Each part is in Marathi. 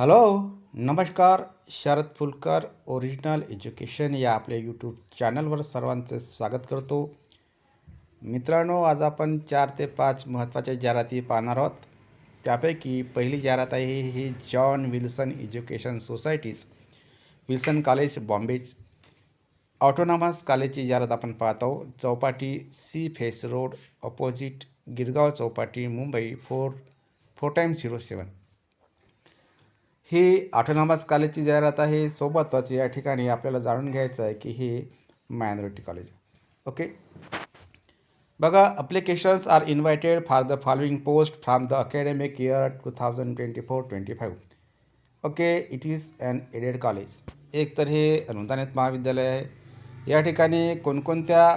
हॅलो नमस्कार शरद फुलकर ओरिजिनल एज्युकेशन या आपल्या यूट्यूब चॅनलवर सर्वांचे स्वागत करतो. मित्रांनो आज आपण चार ते पाच महत्त्वाच्या जाहिराती पाहणार आहोत. त्यापैकी पहिली जाहिरात आहे ही John Wilson education societies Wilson college Bombay autonomous कॉलेजची जाहिरात आपण पाहतो Chowpatty sea face road opposite Girgaon Chowpatty Mumbai four four time zero seven ही ऑटोनॉमस कॉलेजची जाहिरात आहे. सोबतच या ठिकाणी आपल्याला जाणून घ्यायचं आहे की हे मायनॉरिटी कॉलेज ओके? बघा applications are invited for the following post from the academic year two thousand twenty four twenty five okay? It is an aided college एक तर हे अनुदानित महाविद्यालय आहे. या ठिकाणी कोणकोणत्या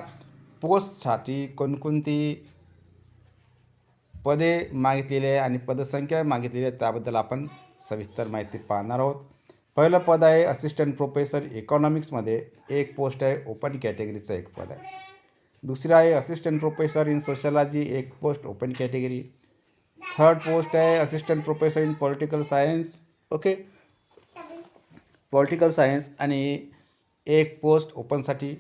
पोस्टसाठी कोणकोणती पदे मागितलेली आहे आणि पदसंख्या मागितलेली आहे त्याबद्दल आपण सविस्तर माहिती पाहणार आहोत. पहिलं पद आहे असिस्टंट प्रोफेसर इकॉनॉमिक्समध्ये एक पोस्ट आहे ओपन कॅटेगरीचं एक पद आहे. दुसरं आहे असिस्टंट प्रोफेसर इन सोशलॉजी एक post open category third post आहे assistant professor in political science okay political science आणि एक पोस्ट ओपनसाठी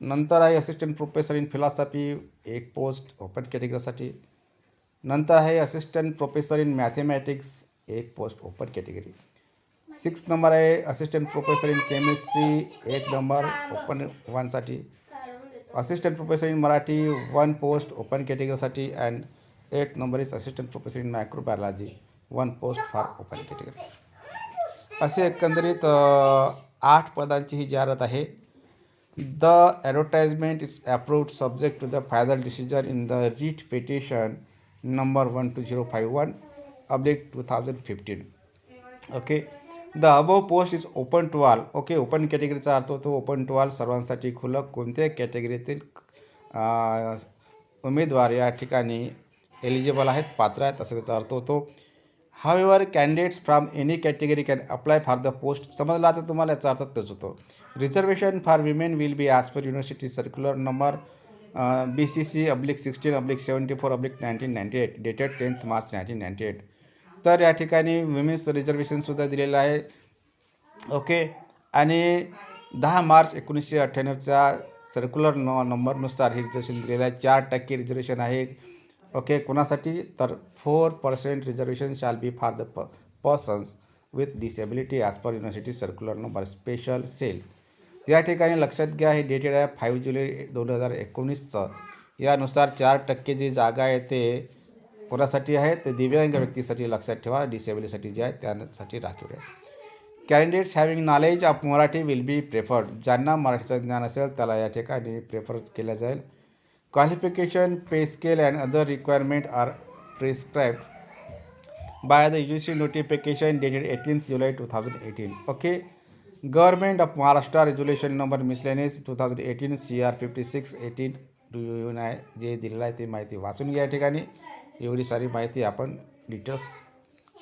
नंतर आहे असिस्टंट प्रोफेसर इन फिलॉसॉफी एक पोस्ट ओपन कॅटेगरीसाठी नंतर आहे असिस्टंट प्रोफेसर इन मॅथेमॅटिक्स एक post open category six number आहे असिस्टंट प्रोफेसर इन केमिस्ट्री एक number open वनसाठी assistant professor in Marathi one post open कॅटेगरीसाठी and eight number is assistant professor in microbiology one post for open category असे एकंदरीत आठ पदांची ही जाहिरात आहे. The advertisement is approved subject to the final decision in the writ petition number one two zero five one oblique two thousand fifteen okay the above post is open to all okay open कॅटेगरीचा अर्थ होतो ओपन टू ऑल सर्वांसाठी खुलं. कोणत्या कॅटेगरीतील उमेदवार या ठिकाणी एलिजिबल आहेत पात्र आहेत असं त्याचा अर्थ होतो. However candidates from any category can apply for the post समजला तर तुम्हाला? याचा अर्थ तोच होतो. Reservation for women will be as per university circular number B C C oblique sixteen oblique seventy four oblique nineteen ninety eight dated tenth March nineteen ninety eight तर या ठिकाणी विमेन्स रिझर्वेशनसुद्धा दिलेलं आहे. ओके आणि दहा मार्च एकोणीसशे अठ्ठ्याण्णवच्या सर्क्युलर न नंबरनुसार हे रिझर्वेशन दिलेलं आहे. चार टक्के रिझर्वेशन आहे. ओके कोणासाठी? तर four percent reservation shall be for the प persons with disability as per university circular number special cell या ठिकाणी लक्षात घ्या हे डेटेड आहे फाईव्ह जुलै दोन हजार एकोणीसचं. यानुसार चार टक्के जी जागा आहे ते कोणासाठी आहे? ते दिव्यांग व्यक्तीसाठी लक्षात ठेवा. डिसेबिलिटीसाठी जे आहे त्यासाठी राखीव आहे candidates having knowledge of Marathi will be preferred ज्यांना मराठीचं ज्ञान असेल त्याला या ठिकाणी प्रेफर केलं जाईल. Qualification pay scale and other requirement are prescribe by the U notification dated eighteen July two thousand eighteen okay government of Maharashtra resolution number miscellaneous two thousand eighteen C R fifty six eighteen two जे दिलेलं आहे ती माहिती वाचून घ्या या ठिकाणी. एवढी सारी माहिती आपण डिटेल्स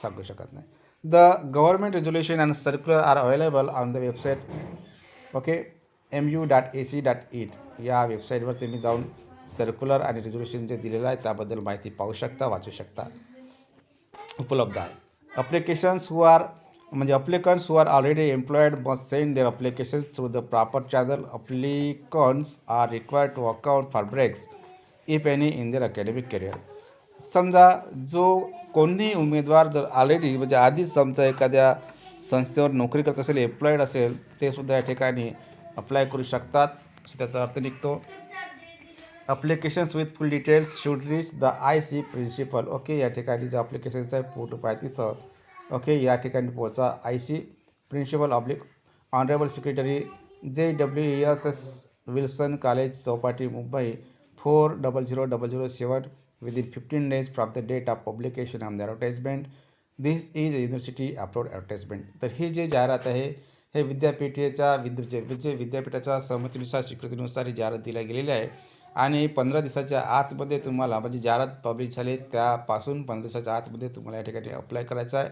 सांगू शकत नाही. The government resolution and circular are available on the website okay M U dot A C dot in या वेबसाईटवर तुम्ही जाऊन सर्क्युलर आणि रेज्युलेशन जे दिलेलं आहे त्याबद्दल माहिती पाहू शकता वाचू शकता. उपलब्ध आहे. अप्लिकेशन्स हू आर म्हणजे applicants who are already employed must send their applications through the proper channel applicants are required to account for breaks if any in their academic career समजा जो कोणी उमेदवार जर ऑलरेडी म्हणजे आधीच समजा एखाद्या संस्थेवर नोकरी करत असेल एम्प्लॉईड असेल ते सुद्धा या ठिकाणी अप्लाय करू शकतात. असं त्याचा अर्थ निघतो. Applications with full details should reach the I C principal okay या ठिकाणी जे अप्लिकेशन्स आहे फोटो माहितीसह ओके या ठिकाणी पोहोचा. I C principal oblique honourable secretary J W S S Wilson college Chowpatty Mumbai four double zero double zero seven within 15 days from the date of publication of the advertisement this is a university upload advertisement. तर ही जी जाहिरात आहे हे विद्यापीठेच्या विद्या म्हणजे विद्यापीठाच्या सहमतीनुसार स्वीकृतीनुसार ही जाहिरात दिल्या गेलेली आहे. आणि पंधरा दिवसाच्या आतमध्ये तुम्हाला म्हणजे जाहिरात पब्लिश झाली त्यापासून पंधरा दिवसाच्या आतमध्ये तुम्हाला या ठिकाणी अप्लाय करायचा आहे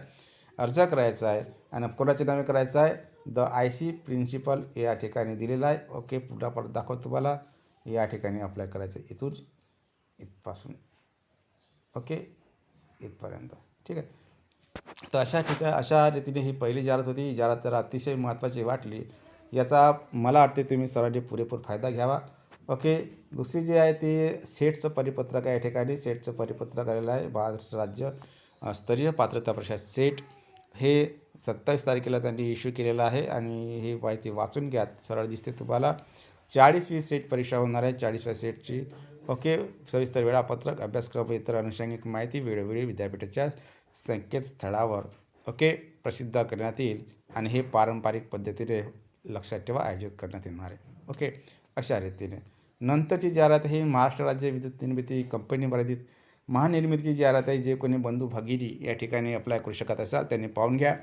अर्ज करायचा आहे. आणि कोणाचे नावे करायचं आहे? द आय सी प्रिन्सिपल या ठिकाणी दिलेला आहे. ओके पुढा परत दाखवतो तुम्हाला. या ठिकाणी अप्लाय करायचं आहे. इथून इथपासून. ओके? इथपर्यंत. ठीक आहे. तर अशा ठिकाणी अशा रीतीने ही पहिली जाहिरात होती ही जाहिरात तर अतिशय महत्त्वाची वाटली. याचा मला वाटते तुम्ही सर्वांनी पुरेपूर फायदा घ्यावा. ओके? दुसरी जी आहे ती सेटचं परिपत्रक आहे या ठिकाणी. सेटचं परिपत्रक आलेलं आहे. महाराष्ट्र राज्य स्तरीय पात्रता परीक्षा सेट हे सत्तावीस तारखेला त्यांनी इश्यू केलेलं आहे आणि ही माहिती वाचून घ्या. सरळ दिसते तुम्हाला. चाळीसवी सेट परीक्षा होणार आहे. चाळीसव्या सेटची ओके सविस्तर वेळापत्रक अभ्यासक्रम व इतर अनुषंगिक माहिती वेळोवेळी विद्यापीठाच्या संकेतस्थळावर ओके प्रसिद्ध करण्यात येईल आणि हे पारंपरिक पद्धतीने लक्षात ठेवा आयोजित करण्यात येणार आहे. ओके अशा रीतीने. नंतरची जाहिरात ही महाराष्ट्र राज्य विद्युत निर्मिती कंपनी मर्यादित महानिर्मितीची जाहिरात आहे. जे कोणी बंधू भगिनी या ठिकाणी अप्लाय करू शकत असाल त्यांनी पाहून घ्या.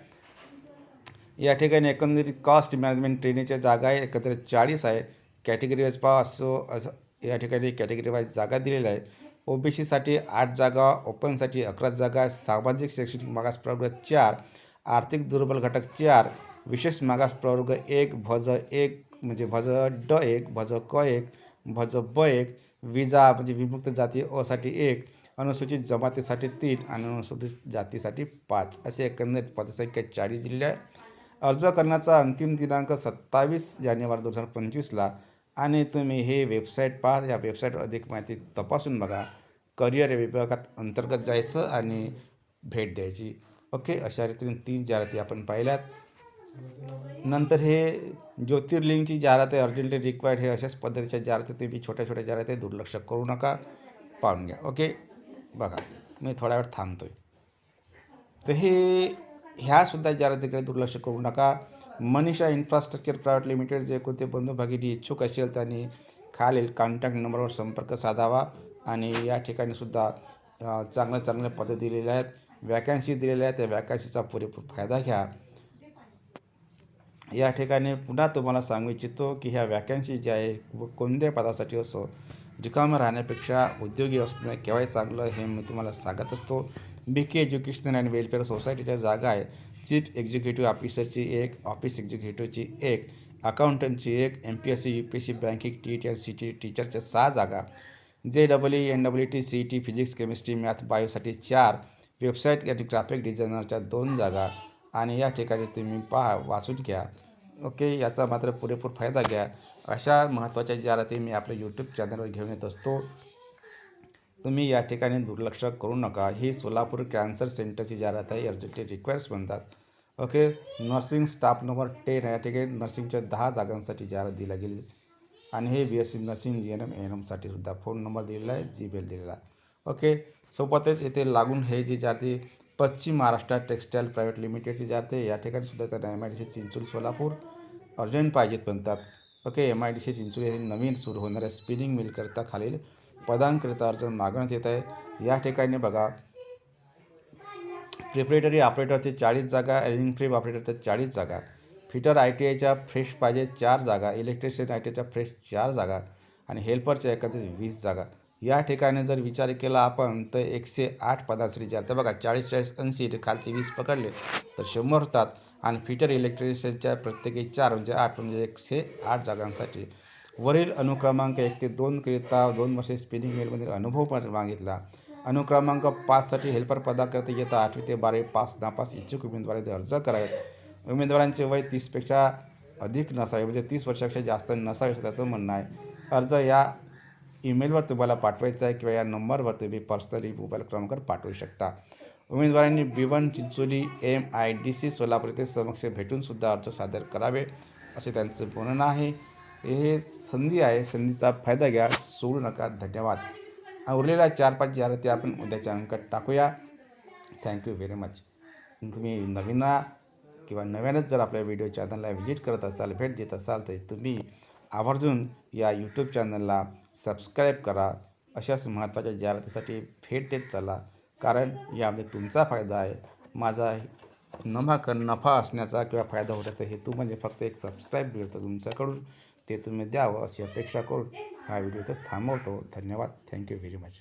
या ठिकाणी एकंदरीत कॉस्ट मॅनेजमेंट ट्रेनिंगच्या जागा आहे. एकंदरीत चाळीस आहे. कॅटेगरी वाईज पहा असो असं या ठिकाणी कॅटेगरी वाईज जागा दिलेल्या आहे. ओ बी सीसाठी आठ जागा ओपनसाठी अकरा जागा सामाजिक शैक्षणिक मागास प्रवर्ग चार आर्थिक दुर्बल घटक चार विशेष मागास प्रवर्ग एक भज एक म्हणजे भज ड एक भज क एक भज ब एक विजा म्हणजे विमुक्त जाती असाठी एक अनुसूचित जमातीसाठी तीन आणि अनुसूचित जातीसाठी पाच. असे एकंदरीत पदसंख्या चाळीस दिलेल्या आहे अर्ज करण्याचा अंतिम दिनांक सत्तावीस जानेवारी दोन हजार पंचवीसला आणि तुम्ही हे वेबसाईट पहा या वेबसाईटवर अधिक माहिती तपासून बघा. करिअर विभागात अंतर्गत जायचं आणि भेट द्यायची. ओके? अशा रीतीने तीन जाहिराती आपण पाहिल्यात. नंतर हे ज्योतिर्लिंगची जाहिरात आहे अर्जंटली रिक्वायर्ड हे अशाच पद्धतीच्या जाहिराती तुम्ही छोट्या छोट्या जाहिराती दुर्लक्ष करू नका. पाहून घ्या. ओके? बघा. मी थोडा वेळ थांबतो आहे तर हे ह्यासुद्धा जाहिरातीकडे दुर्लक्ष करू नका. मनीषा इन्फ्रास्ट्रक्चर प्रायव्हेट लिमिटेड जे कोणते बंधू भगिनी इच्छुक असेल त्यांनी खालील कॉन्टॅक्ट नंबरवर संपर्क साधावा आणि या ठिकाणी सुद्धा चांगल्या चांगल्या पद्धती दिलेल्या आहेत. वॅकन्सी दिलेल्या आहेत. त्या वॅकन्सीचा पुरेपूर फायदा घ्या. या ठिकाणी पुन्हा तुम्हाला सांगू इच्छितो की ह्या वॅकन्सी ज्या आहे कोणत्या कोणत्याही पदासाठी असो रिकामं राहण्यापेक्षा उद्योगी असणं केव्हाही चांगलं हे मी तुम्हाला सांगत असतो. B K education and welfare सोसायटीच्या जागा आहे. चीफ एक्झिक्युटिव्ह ऑफिसरची एक ऑफिस एक्झिक्युटिव्हची एक अकाउंटंटची एक M P S C U P S C banking T T L C T टीचरच्या सहा जागा J double E N W T C T physics chemistry math बायोसाठी चार वेबसाईट आणि ग्राफिक डिझायनरच्या दोन जागा आणि या ठिकाणी तुम्ही पहा वाचून घ्या. ओके याचा मात्र पुरेपूर फायदा घ्या. अशा महत्त्वाच्या जाहिराती मी आपल्या यूट्यूब चॅनलवर घेऊन येत असतो. तुम्ही या ठिकाणी दुर्लक्ष करू नका. ही सोलापूर कॅन्सर सेंटरची जाहिरात आहे. अर्जंटली रिक्वायर्स म्हणतात okay? Nursing staff number ten या ठिकाणी नर्सिंगच्या दहा जागांसाठी जाहिरात दिला गेली. आणि हे B S C nursing G N M N एमसाठी सुद्धा फोन नंबर दिलेला आहे. जीमेल दिलेला आहे. ओके? सोबतच येथे लागून हे जी जाती पश्चिम महाराष्ट्र टेक्स्टाईल प्रायव्हेट लिमिटेडची जाते या ठिकाणी सुद्धा त्यांना M I D C Chincholi Solapur urgent पाहिजेत म्हणतात. Okay? M I D C Chincholi हे नवीन सुरू होणाऱ्या स्पिनिंग मिलकरता खालील पदांकरिता मागण्यात येत आहे. या ठिकाणी बघा. प्रिपरेटरी ऑपरेटरचे चाळीस जागा एलिंग फ्री ऑपरेटरच्या चाळीस जागा. फिटर आय टी आयच्या फ्रेश पाहिजे चार जागा इलेक्ट्रिशियन आय टी आयच्या फ्रेश चार जागा आणि हेल्परच्या एकत्रित वीस जागा. या ठिकाणी जर विचार केला आपण तर एकशे आठ पदासाठी जे आता बघा चाळीस चाळीस ऐंशी ते खालचे वीस पकडले तर शंभर होतात. आणि फिटर इलेक्ट्रिशियनच्या प्रत्येकी चार म्हणजे आठ म्हणजे एकशे आठ जागांसाठी वरील अनुक्रमांक एक ते दोन करिता दोन वर्षे स्पिनिंग मिलमधील अनुभव पण मागितला. अनुक्रमांक पाचसाठी हेल्पर पदाकरता येता आठवी ते बारावी पास नापास इच्छुक उमेदवारांनी अर्ज करावेत. उमेदवारांचे वय तीसपेक्षा अधिक नसावे म्हणजे तीस वर्षापेक्षा जास्त नसावे असं त्याचं म्हणणं आहे. अर्ज या ईमेलवर तुम्हाला पाठवायचा आहे किंवा या नंबरवर तुम्ही पर्सनली मोबाईल क्रमांकावर पाठवू शकता. उमेदवारांनी B one Chincholi M I D C Solapur येथे समक्ष भेटूनसुद्धा अर्ज सादर करावे असे त्यांचं म्हणणं आहे. हे संधी आहे. संधीचा फायदा घ्या सोडू नका. धन्यवाद. उरलेल्या चार पाच जाहिराती आपण उद्याच्या अंकात टाकूया. थँक्यू व्हेरी मच तुम्ही नवीन किंवा नव्यानंच जर आपल्या व्हिडिओ चॅनलला व्हिजिट करत असाल भेट देत असाल तर तुम्ही आवर्जून या यूट्यूब चॅनलला सबस्क्राईब करा. अशाच महत्त्वाच्या जाहिरातीसाठी भेट देत चला. कारण यामध्ये तुमचा फायदा आहे. माझा नफा कर नफा असण्याचा किंवा फायदा होण्याचा हेतू म्हणजे फक्त एक सबस्क्राईब मिळतं तुमच्याकडून. ते तुम्ही द्यावं अशी अपेक्षा करून हा व्हिडिओ इथंच थांबवतो. धन्यवाद. Thank you very much